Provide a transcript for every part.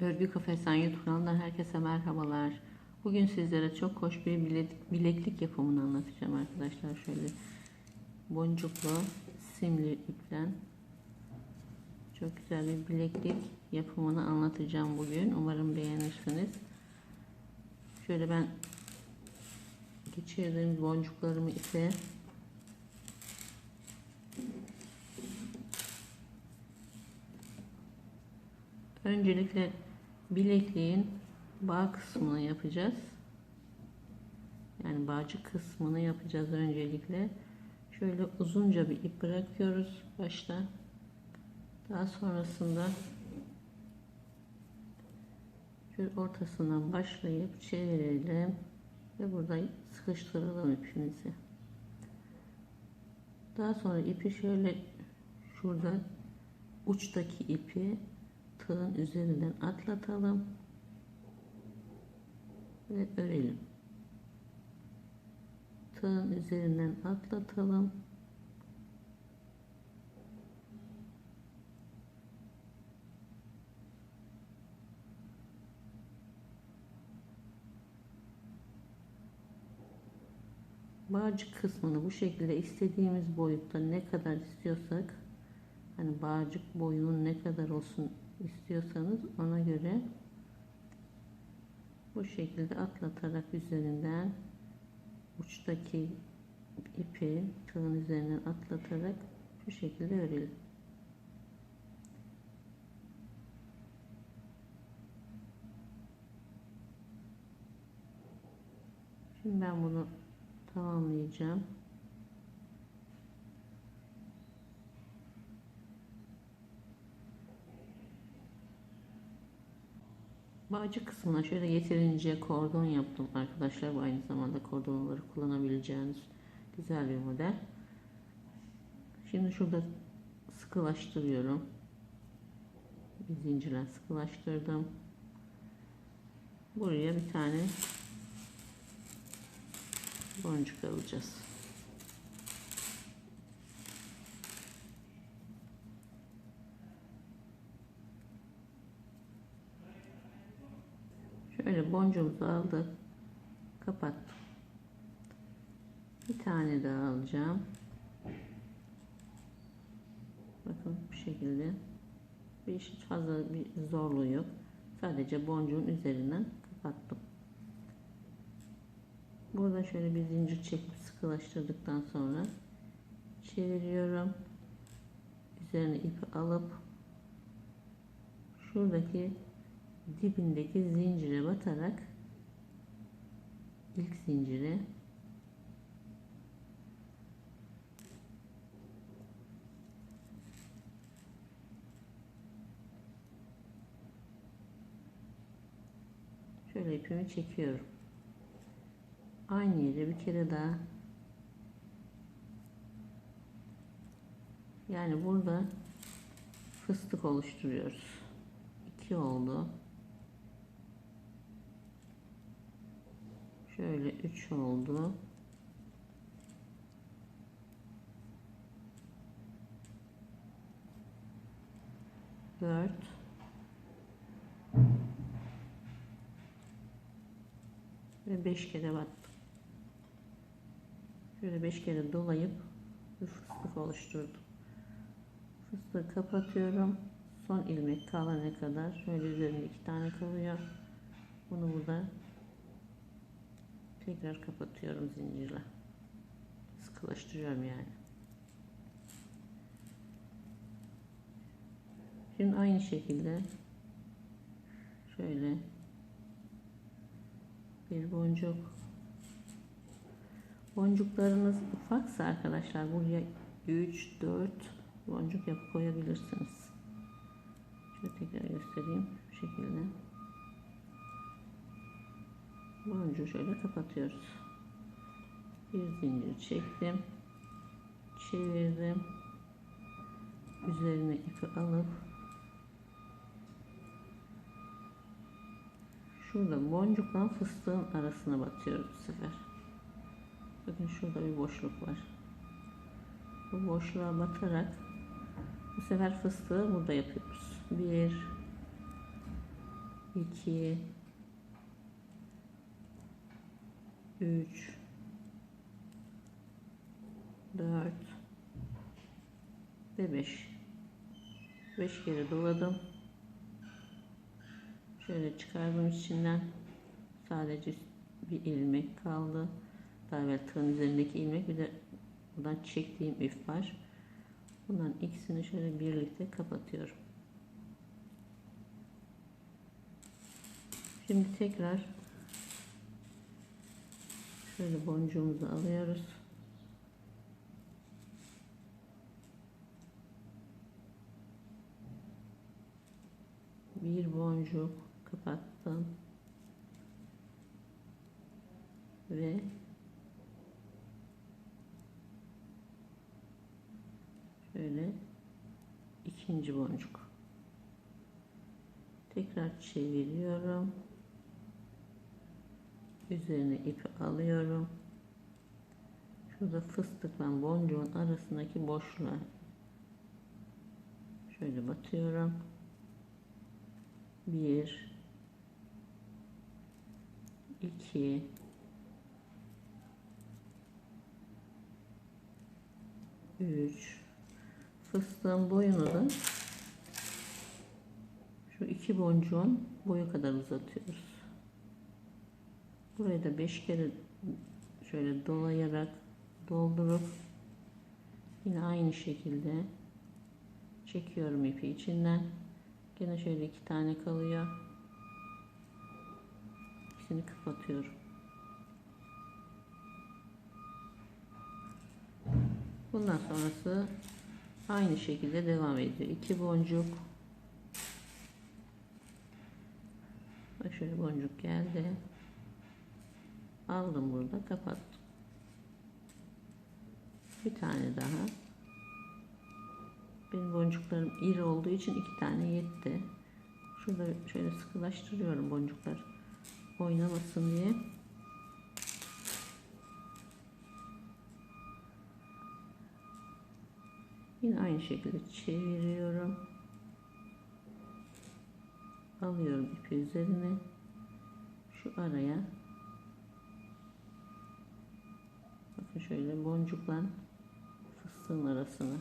Örgü Kafesten YouTube kanalından herkese merhabalar. Bugün sizlere çok hoş bir bilek- bileklik yapımını anlatacağım arkadaşlar. Şöyle boncuklu simli ipten çok güzel bir bileklik yapımını anlatacağım bugün. Umarım beğenirsiniz. Şöyle ben geçirdiğim boncuklarımı ipe Öncelikle bilekliğin bağ kısmını yapacağız. Yani bağcık kısmını yapacağız öncelikle. Şöyle uzunca bir ip bırakıyoruz başta. Daha sonrasında şöyle ortasından başlayıp çevirelim ve burada sıkıştıralım ipimizi. Daha sonra ipi şöyle şurada uçtaki ipi tığın üzerinden atlatalım ve örelim. Tığın üzerinden atlatalım. Bağcık kısmını bu şekilde istediğimiz boyutta ne kadar istiyorsak hani bağcık boyunun ne kadar olsun istiyorsanız ona göre bu şekilde atlatarak üzerinden uçtaki ipi tığın üzerinden atlatarak şu şekilde örelim. Şimdi ben bunu tamamlayacağım. Bağcı kısmına şöyle yeterince kordon yaptım arkadaşlar. Bu aynı zamanda kordonları kullanabileceğiniz güzel bir model. Şimdi şurada sıkılaştırıyorum. Bir zincirle sıkılaştırdım. Buraya bir tane boncuk alacağız. Şöyle boncuğumuzu aldık. Kapattım. Bir tane daha alacağım. Bakın bu şekilde. Bir hiç fazla bir zorluğu yok. Sadece boncuğun üzerinden kapattım. Burada şöyle bir zincir çekip sıkılaştırdıktan sonra çeviriyorum. Üzerine ipi alıp şuradaki dibindeki zincire batarak ilk zincire şöyle ipimi çekiyorum. Aynı yere bir kere daha yani burada fıstık oluşturuyoruz. 2 oldu. Şöyle 3 oldu. Dört. Ve beş kere battım. Şöyle beş kere dolayıp bir fıstık oluşturdum. Fıstığı kapatıyorum. Son ilmek kalana kadar şöyle üzerinde iki tane kalıyor. Bunu burada tekrar kapatıyorum zincirle. Sıkılaştırıyorum yani. Şimdi aynı şekilde şöyle bir boncuk boncuklarınız ufaksa arkadaşlar buraya 3 4 boncuk yapıp koyabilirsiniz. Şöyle tekrar göstereyim şu şekilde. Boncuğu şöyle kapatıyoruz. Bir zincir çektim. Çevirdim. Üzerine ipi alıp şurada boncukla fıstığın arasına batıyoruz bu sefer. Bakın şurada bir boşluk var. Bu boşluğa batarak bu sefer fıstığı burada yapıyoruz. Bir 2 3 4 ve 5 5 kere doladım. Şöyle çıkardım içinden sadece bir ilmek kaldı. Daha evvel tığın üzerindeki ilmek bir de buradan çektiğim ip var. Bunların ikisini şöyle birlikte kapatıyorum. Şimdi tekrar şöyle boncuğumuzu alıyoruz. Bir boncuk kapattım. Ve şöyle ikinci boncuk. Tekrar çeviriyorum üzerine ipi alıyorum. Şurada fıstıkla boncuğun arasındaki boşluğa şöyle batıyorum. Bir iki üç. Fıstığın boyunu da şu iki boncuğun boyu kadar uzatıyoruz. Burayı da beş kere şöyle dolayarak doldurup yine aynı şekilde çekiyorum ipi içinden. Gene şöyle iki tane kalıyor. İkisini kapatıyorum. Bundan sonrası aynı şekilde devam ediyor. İki boncuk. Şöyle boncuk geldi. Aldım burada kapattım. Bir tane daha. Benim boncuklarım iri olduğu için iki tane yetti. Şurada şöyle sıkılaştırıyorum boncuklar oynamasın diye. Yine aynı şekilde çeviriyorum. Alıyorum ipi üzerine. Şu araya bakın şöyle boncukla fıstığın arasına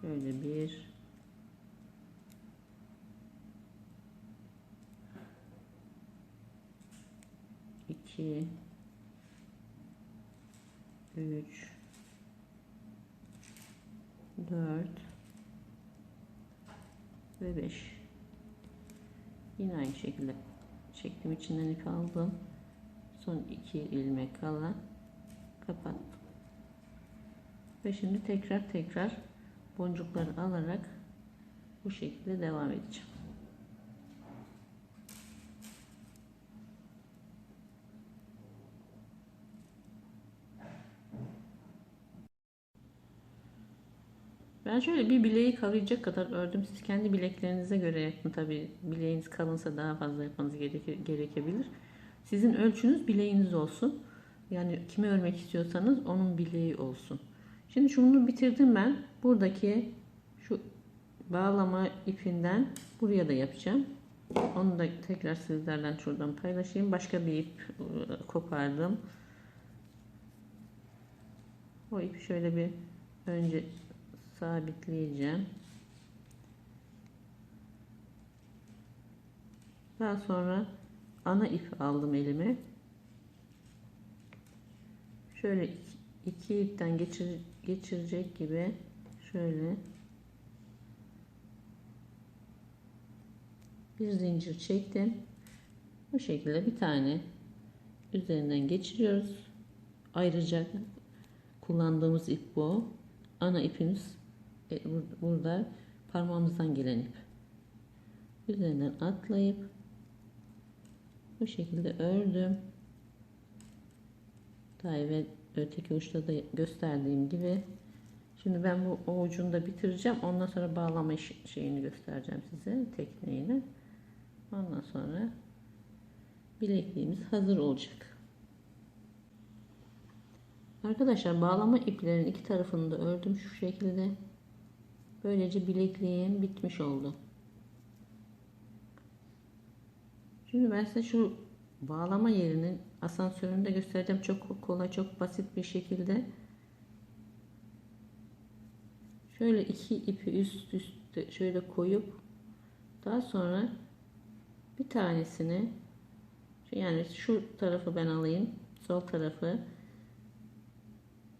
şöyle bir iki üç 4 ve 5 yine aynı şekilde çektim içinden ip aldım. Son iki ilmek kala kapattım ve şimdi tekrar tekrar boncukları alarak bu şekilde devam edeceğim Ben şöyle bir bileği kavrayacak kadar ördüm. Siz kendi bileklerinize göre yapın. Tabi bileğiniz kalınsa daha fazla yapmanız gereke, gerekebilir. Sizin ölçünüz bileğiniz olsun. Yani kimi örmek istiyorsanız onun bileği olsun. Şimdi şunu bitirdim ben. Buradaki şu bağlama ipinden buraya da yapacağım. Onu da tekrar sizlerden şuradan paylaşayım. Başka bir ip ıı, kopardım. O ipi şöyle bir önce sabitleyeceğim. Daha sonra ana ip aldım elime. Şöyle iki, ipten geçir, geçirecek gibi şöyle bir zincir çektim. Bu şekilde bir tane üzerinden geçiriyoruz. Ayrıca kullandığımız ip bu. Ana ipimiz e, burada parmağımızdan gelen ip. Üzerinden atlayıp bu şekilde ördüm. Daha evvel öteki uçta da gösterdiğim gibi. Şimdi ben bu o ucunu da bitireceğim. Ondan sonra bağlama şeyini göstereceğim size. Tekniğini. Ondan sonra bilekliğimiz hazır olacak. Arkadaşlar bağlama iplerin iki tarafını da ördüm şu şekilde. Böylece bilekliğim bitmiş oldu. Şimdi ben size şu bağlama yerinin asansörünü de göstereceğim. Çok kolay, çok basit bir şekilde. Şöyle iki ipi üst üste şöyle koyup daha sonra bir tanesini yani şu tarafı ben alayım. Sol tarafı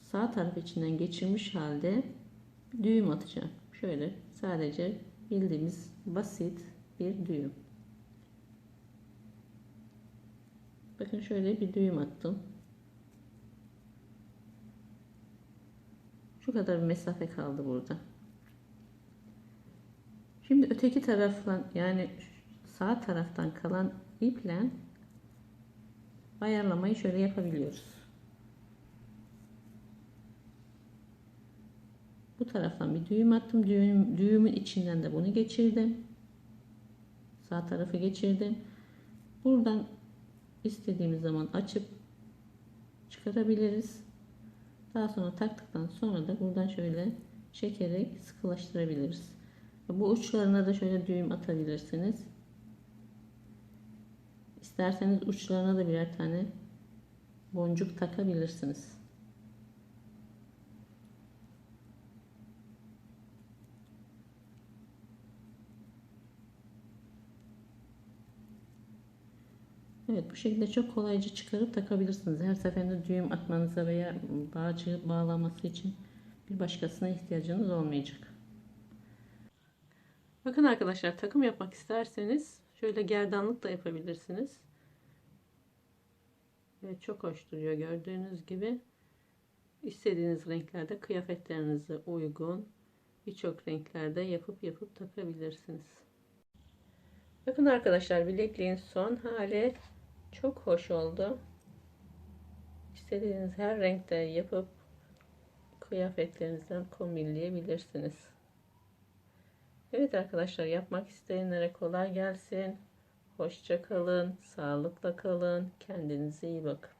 sağ taraf içinden geçirmiş halde düğüm atacağım. Şöyle sadece bildiğimiz basit bir düğüm. Bakın şöyle bir düğüm attım. Şu kadar bir mesafe kaldı burada. Şimdi öteki taraftan yani sağ taraftan kalan iple ayarlamayı şöyle yapabiliyoruz. Bu taraftan bir düğüm attım. Düğüm, düğümün içinden de bunu geçirdim. Sağ tarafı geçirdim. Buradan istediğimiz zaman açıp çıkarabiliriz. Daha sonra taktıktan sonra da buradan şöyle çekerek sıkılaştırabiliriz. Bu uçlarına da şöyle düğüm atabilirsiniz. İsterseniz uçlarına da birer tane boncuk takabilirsiniz. Evet bu şekilde çok kolayca çıkarıp takabilirsiniz. Her seferinde düğüm atmanıza veya bağcı bağlaması için bir başkasına ihtiyacınız olmayacak. Bakın arkadaşlar takım yapmak isterseniz şöyle gerdanlık da yapabilirsiniz. Evet çok hoş duruyor gördüğünüz gibi. İstediğiniz renklerde kıyafetlerinize uygun birçok renklerde yapıp yapıp takabilirsiniz. Bakın arkadaşlar bilekliğin son hali çok hoş oldu. İstediğiniz her renkte yapıp kıyafetlerinizden kombinleyebilirsiniz. Evet arkadaşlar yapmak isteyenlere kolay gelsin. Hoşça kalın, sağlıkla kalın, kendinize iyi bakın.